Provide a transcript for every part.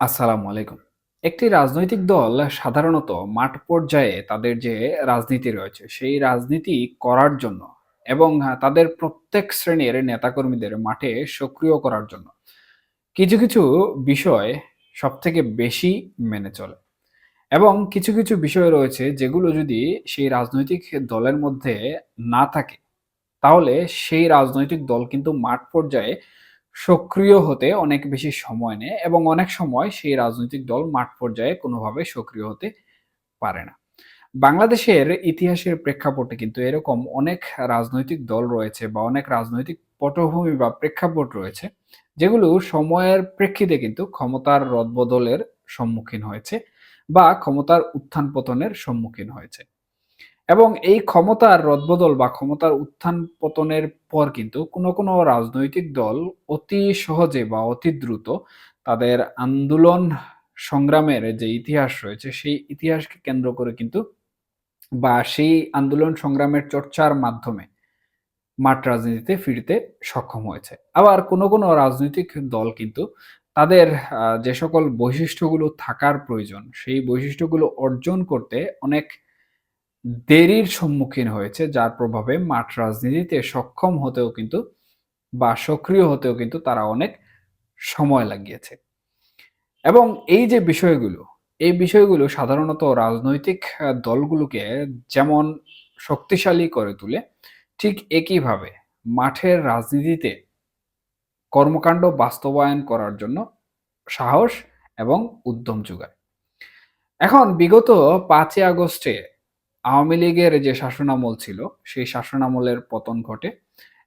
আসসালামু আলাইকুম। একটি রাজনৈতিক দল সাধারণত মাঠ পর্যায়ে তাদের যে রাজনীতি রয়েছে, সেই রাজনীতি করার জন্য এবং তাদের প্রত্যেক শ্রেণির নেতাকর্মীদের মাঠে সক্রিয় করার জন্য কিছু, কিছু বিষয় সবথেকে বেশি মেনে চলে। এবং কিছু, কিছু বিষয় রয়েছে যেগুলো যদি সেই রাজনৈতিক দলের মধ্যে না থাকে, তাহলে সেই রাজনৈতিক দল কিন্তু মাঠ পর্যায়ে সক্রিয় হতে অনেক বেশি সময় নেয় এবং অনেক সময় সেই রাজনৈতিক দল মাঠ পর্যায়ে কোনোভাবে সক্রিয় হতে পারে না। বাংলাদেশের ইতিহাসের প্রেক্ষাপটে কিন্তু এরকম অনেক রাজনৈতিক দল রয়েছে বা অনেক রাজনৈতিক পটভূমি বা প্রেক্ষাপট রয়েছে, যেগুলো সময়ের প্রেক্ষিতে কিন্তু ক্ষমতার রদবদলের সম্মুখীন হয়েছে বা ক্ষমতার উত্থান-পতনের সম্মুখীন হয়েছে। এবং এই ক্ষমতার রদবদল বা ক্ষমতার উত্থান-পতনের পর কিন্তু কোনো, কোনো রাজনৈতিক দল অতি সহজে বা অতি দ্রুত তাদের আন্দোলন সংগ্রামের যে ইতিহাস রয়েছে, সেই ইতিহাসকে কেন্দ্র করে কিন্তু বা সেই আন্দোলন সংগ্রামের চর্চার মাধ্যমে মাঠ রাজনীতিতে ফিরতে সক্ষম হয়েছে। আবার কোনো, কোনো রাজনৈতিক দল কিন্তু তাদের যে সকল বৈশিষ্ট্যগুলো থাকার প্রয়োজন, সেই বৈশিষ্ট্যগুলো অর্জন করতে অনেক দেরির সম্মুখীন হয়েছে, যার প্রভাবে মাঠ রাজনীতিতে সক্ষম হতেও কিন্তু বা সক্রিয় হতেও কিন্তু তারা অনেক সময় লাগিয়েছে। এবং এই যে বিষয়গুলো, এই বিষয়গুলো সাধারণত রাজনৈতিক দলগুলোকে যেমন শক্তিশালী করে তোলে, ঠিক একইভাবে মাঠের রাজনীতিতে কর্মকাণ্ড বাস্তবায়ন করার জন্য সাহস এবং উদ্যম যোগায়। এখন বিগত পাঁচই আগস্টে আওয়ামী লীগের যে শাসনামল ছিল, সেই শাসনামলের পতন ঘটে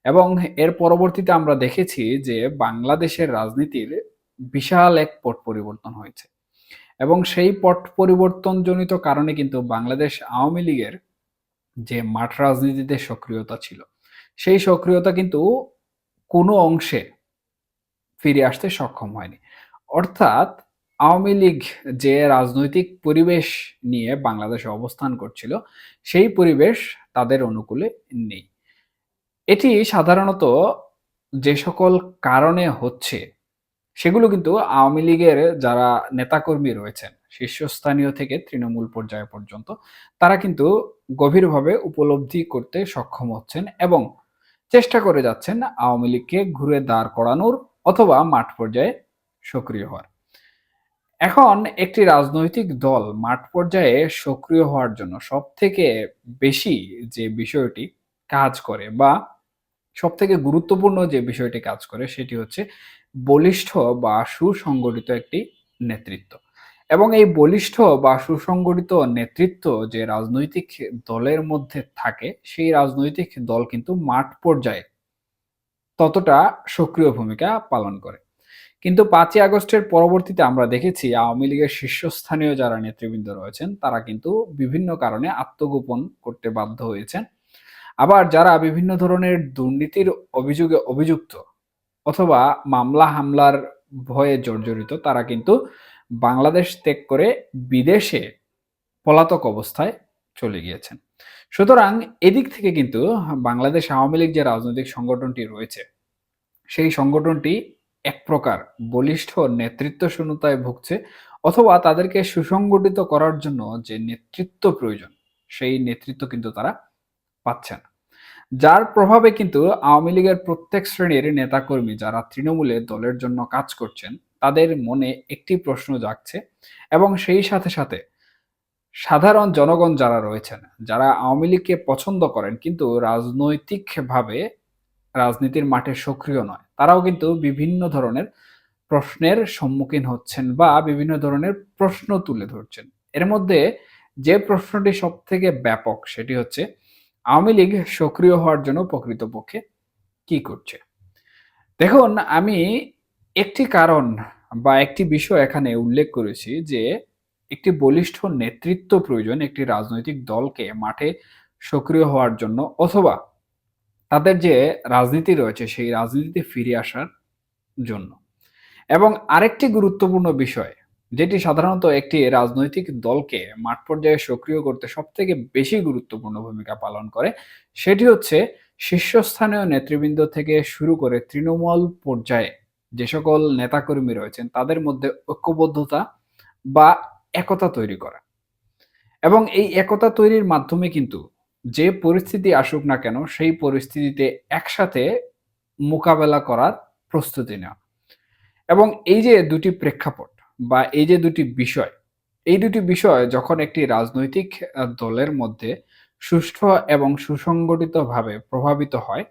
এবং এর পরবর্তীতে আমরা দেখেছি যে বাংলাদেশের রাজনীতির বিশাল এক পট পরিবর্তন হয়েছে। এবং সেই পট পরিবর্তনজনিত কারণে কিন্তু বাংলাদেশ আওয়ামী লীগের যে মাঠ রাজনীতিতে সক্রিয়তা ছিল, সেই সক্রিয়তা কিন্তু কোনো অংশে ফিরে আসতে সক্ষম হয়নি। অর্থাৎ আওয়ামী লীগ যে রাজনৈতিক পরিবেশ নিয়ে বাংলাদেশে অবস্থান করছিল, সেই পরিবেশ তাদের অনুকূলে নেই। এটি সাধারণত যে সকল কারণে হচ্ছে, সেগুলো কিন্তু আওয়ামী লীগের যারা নেতাকর্মী রয়েছেন, শীর্ষস্থানীয় থেকে তৃণমূল পর্যায় পর্যন্ত, তারা কিন্তু গভীরভাবে উপলব্ধি করতে সক্ষম হচ্ছেন এবং চেষ্টা করে যাচ্ছেন আওয়ামী লীগকে ঘুরে দাঁড় করানোর অথবা মাঠ পর্যায়ে সক্রিয় হওয়ার। এখন একটি রাজনৈতিক দল মাঠ পর্যায়ে সক্রিয় হওয়ার জন্য সবথেকে বেশি যে বিষয়টি কাজ করে বা সবথেকে গুরুত্বপূর্ণ যে বিষয়টি কাজ করে সেটি হচ্ছে বলিষ্ঠ বা সুসংগঠিত একটি নেতৃত্ব। এবং এই বলিষ্ঠ বা সুসংগঠিত নেতৃত্ব যে রাজনৈতিক দলের মধ্যে থাকে, সেই রাজনৈতিক দল কিন্তু মাঠ পর্যায়ে ততটা সক্রিয় ভূমিকা পালন করে। কিন্তু পাঁচই আগস্টের পরবর্তীতে আমরা দেখেছি আওয়ামী লীগের শীর্ষস্থানীয় যারা নেতৃবৃন্দ রয়েছেন, তারা কিন্তু বিভিন্ন কারণে আত্মগোপন করতে বাধ্য হয়েছেন। আবার যারা বিভিন্ন ধরনের দুর্নীতির অভিযোগে অভিযুক্ত অথবা মামলা হামলার ভয়ে জর্জরিত, তারা কিন্তু বাংলাদেশ ত্যাগ করে বিদেশে পলাতক অবস্থায় চলে গিয়েছেন। সুতরাং এদিক থেকে কিন্তু বাংলাদেশ আওয়ামী লীগ যে রাজনৈতিক সংগঠনটি রয়েছে, সেই সংগঠনটি এক প্রকার বলিষ্ঠ নেতৃত্ব শূন্যতায় ভুগছে অথবা তাদেরকে সুসংগঠিত করার জন্য যে নেতৃত্ব প্রয়োজন, সেই নেতৃত্ব কিন্তু তারা পাচ্ছে না। যার প্রভাবে কিন্তু আওয়ামী লীগের প্রত্যেক শ্রেণির নেতাকর্মী যারা তৃণমূলে দলের জন্য কাজ করছেন, তাদের মনে একটি প্রশ্ন জাগছে এবং সেই সাথে, সাথে সাধারণ জনগণ যারা রয়েছেন, যারা আওয়ামী লীগকে পছন্দ করেন কিন্তু রাজনৈতিকভাবে রাজনীতির মাঠে সক্রিয় নয়, তারাও কিন্তু বিভিন্ন ধরনের প্রশ্নের সম্মুখীন হচ্ছেন বা বিভিন্ন ধরনের প্রশ্ন তুলে ধরছেন। এর মধ্যে যে প্রশ্নটি সব থেকে ব্যাপক সেটি হচ্ছে, আওয়ামী লীগ সক্রিয় হওয়ার জন্য প্রকৃতপক্ষে কি করছে? দেখুন, আমি একটি কারণ বা একটি বিষয় এখানে উল্লেখ করেছি যে একটি বলিষ্ঠ নেতৃত্ব প্রয়োজন একটি রাজনৈতিক দলকে মাঠে সক্রিয় হওয়ার জন্য অথবা তাদের যে রাজনীতি রয়েছে সেই রাজনীতিতে ফিরে আসার জন্য। এবং আরেকটি গুরুত্বপূর্ণ বিষয় যেটি সাধারণত একটি রাজনৈতিক দলকে মাঠ পর্যায়ে সক্রিয় করতে সবথেকে বেশি গুরুত্বপূর্ণ ভূমিকা পালন করে, সেটি হচ্ছে শীর্ষস্থানীয় নেতৃবৃন্দ থেকে শুরু করে তৃণমূল পর্যায়ে যে সকল নেতাকর্মী রয়েছেন তাদের মধ্যে ঐক্যবদ্ধতা বা একতা তৈরি করা এবং এই একতা তৈরির মাধ্যমে কিন্তু যে পরিস্থিতি আসুক না কেন, সেই পরিস্থিতিতে একসাথে মোকাবেলা করার প্রস্তুতি নেওয়া। এবং এই যে দুটি প্রেক্ষাপট বা এই যে দুটি বিষয়, এই দুটি বিষয় যখন একটি রাজনৈতিক দলের মধ্যে সুষ্ঠু এবং সুসংগঠিতভাবে প্রভাবিত হয়,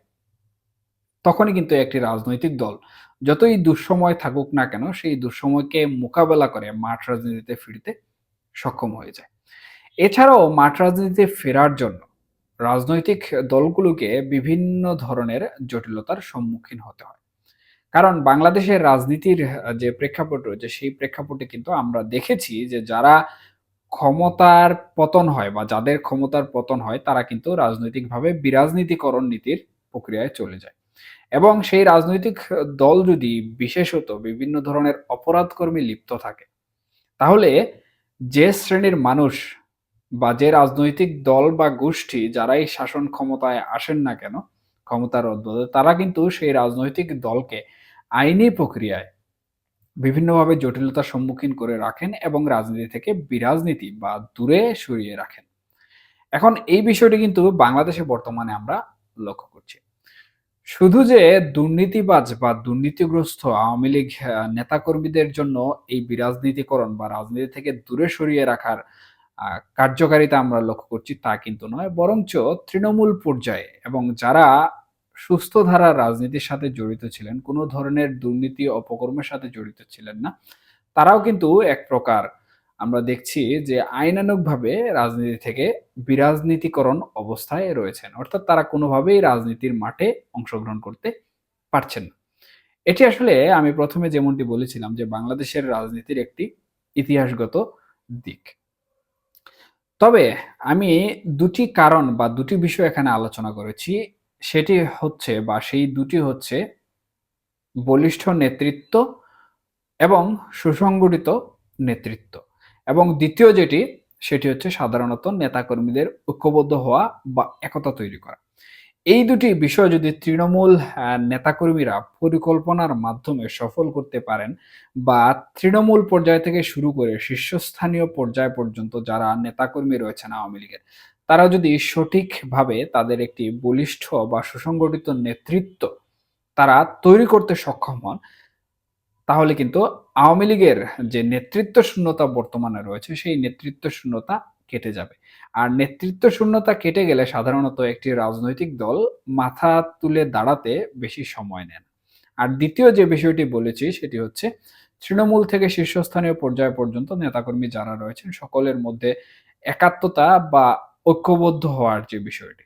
তখনই কিন্তু একটি রাজনৈতিক দল যতই দুঃসময় থাকুক না কেন, সেই দুঃসময়কে মোকাবেলা করে মাঠ রাজনীতিতে ফিরতে সক্ষম হয়ে যায়। এছাড়াও মাঠ রাজনীতিতে ফেরার জন্য রাজনৈতিক দলগুলোকে বিভিন্ন ধরনের জটিলতার সম্মুখীন হতে হয়। কারণ বাংলাদেশের রাজনীতির যে প্রেক্ষাপট রয়েছে, সেই প্রেক্ষাপটে কিন্তু আমরা দেখেছি যে যারা ক্ষমতার পতন হয় বা যাদের ক্ষমতার পতন হয়, তারা কিন্তু রাজনৈতিকভাবে বিরাজনীতিকরণ নীতির প্রক্রিয়ায় চলে যায়। এবং সেই রাজনৈতিক দল যদি বিশেষত বিভিন্ন ধরনের অপরাধকর্মী লিপ্ত থাকে, তাহলে যে শ্রেণির মানুষ বা যে রাজনৈতিক দল বা গোষ্ঠী যারাই শাসন ক্ষমতায় আসেন না কেন, ক্ষমতার উদ্বোধে তারা কিন্তু সেই রাজনৈতিক দলকে আইনি প্রক্রিয়ায় বিভিন্নভাবে জটিলতার সম্মুখীন করে রাখেন এবং রাজনীতি থেকে বিরাজনীতি বা দূরে সরিয়ে রাখেন। এখন এই বিষয়টি কিন্তু বাংলাদেশে বর্তমানে আমরা লক্ষ্য করছি। শুধু যে দুর্নীতিবাজ বা দুর্নীতিগ্রস্ত আওয়ামী লীগ নেতাকর্মীদের জন্য এই বিরাজনীতিকরণ বা রাজনীতি থেকে দূরে সরিয়ে রাখার কার্যকারিতা আমরা লক্ষ্য করছি তা কিন্তু নয়, বরঞ্চ তৃণমূল পর্যায়ে এবং যারা সুস্থ ধারা রাজনীতির সাথে জড়িত ছিলেন, কোনো ধরনের দুর্নীতি অপকর্মের সাথে জড়িত ছিলেন না, তারাও কিন্তু এক প্রকার আমরা দেখছি যে আইনানুগভাবে রাজনীতি থেকে বিরাজনীতিকরণ অবস্থায় রয়েছেন। অর্থাৎ তারা কোনোভাবেই রাজনীতির মাঠে অংশগ্রহণ করতে পারছেন না। এটি আসলে আমি প্রথমে যেমনটি বলেছিলাম যে বাংলাদেশের রাজনীতির একটি ইতিহাসগত দিক। তবে আমি দুটি কারণ বা দুটি বিষয় এখানে আলোচনা করেছি। সেটি হচ্ছে বা সেই দুটি হচ্ছে বলিষ্ঠ নেতৃত্ব এবং সুসংগঠিত নেতৃত্ব। এবং দ্বিতীয় যেটি, সেটি হচ্ছে সাধারণত নেতাকর্মীদের ঐক্যবদ্ধ হওয়া বা একতা তৈরি করা। এই দুটি বিষয় যদি তৃণমূল নেতাকর্মীরা পরিকল্পনার মাধ্যমে সফল করতে পারেন বা তৃণমূল পর্যায় থেকে শুরু করে শীর্ষস্থানীয় পর্যায় পর্যন্ত যারা নেতাকর্মী রয়েছেন আওয়ামী লীগের, তারা যদি সঠিকভাবে তাদের একটি বলিষ্ঠ বা সুসংগঠিত নেতৃত্ব তারা তৈরি করতে সক্ষম হন, তাহলে কিন্তু আওয়ামী লীগের যে নেতৃত্ব শূন্যতা বর্তমানে রয়েছে, সেই নেতৃত্ব শূন্যতা কেটে যাবে। আর নেতৃত্ব শূন্যতা কেটে গেলে সাধারণত একটি রাজনৈতিক দল মাথা তুলে দাঁড়াতে বেশি সময় নেন। আর দ্বিতীয় যে বিষয়টি বলেছি, সেটি হচ্ছে তৃণমূল থেকে শীর্ষস্থানীয় পর্যায় পর্যন্ত নেতাকর্মী যারা রয়েছেন, সকলের মধ্যে একাত্মতা বা ঐক্যবদ্ধ হওয়ার যে বিষয়টি।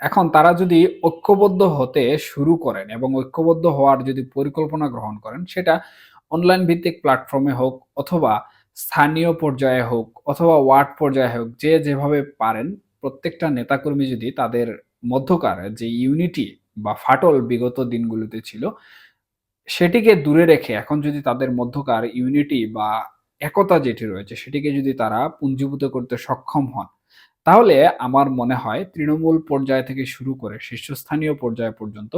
এখন তারা যদি ঐক্যবদ্ধ হতে শুরু করেন এবং ঐক্যবদ্ধ হওয়ার যদি পরিকল্পনা গ্রহণ করেন, সেটা অনলাইন ভিত্তিক প্ল্যাটফর্মে হোক অথবা স্থানীয় পর্যায়ে হোক অথবা ওয়ার্ড পর্যায়ে হোক, যে যেভাবে পারেন, প্রত্যেকটা নেতাকর্মী যদি তাদের মধ্যকার যে ইউনিটি বা ফাটল বিগত দিনগুলোতে ছিল, সেটিকে দূরে রেখে এখন যদি তাদের মধ্যকার ইউনিটি বা একতা যেটি রয়েছে, সেটিকে যদি তারা পুঞ্জীভূত করতে সক্ষম হন, তাহলে আমার মনে হয় তৃণমূল পর্যায় থেকে শুরু করে শীর্ষস্থানীয় পর্যায় পর্যন্ত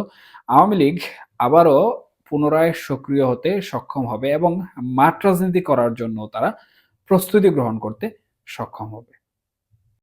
আওয়ামী লীগ আবারও পুনরায় সক্রিয় হতে সক্ষম হবে এবং মাঠ রাজনীতি করার জন্য তারা প্রস্তুতি গ্রহণ করতে সক্ষম হবে।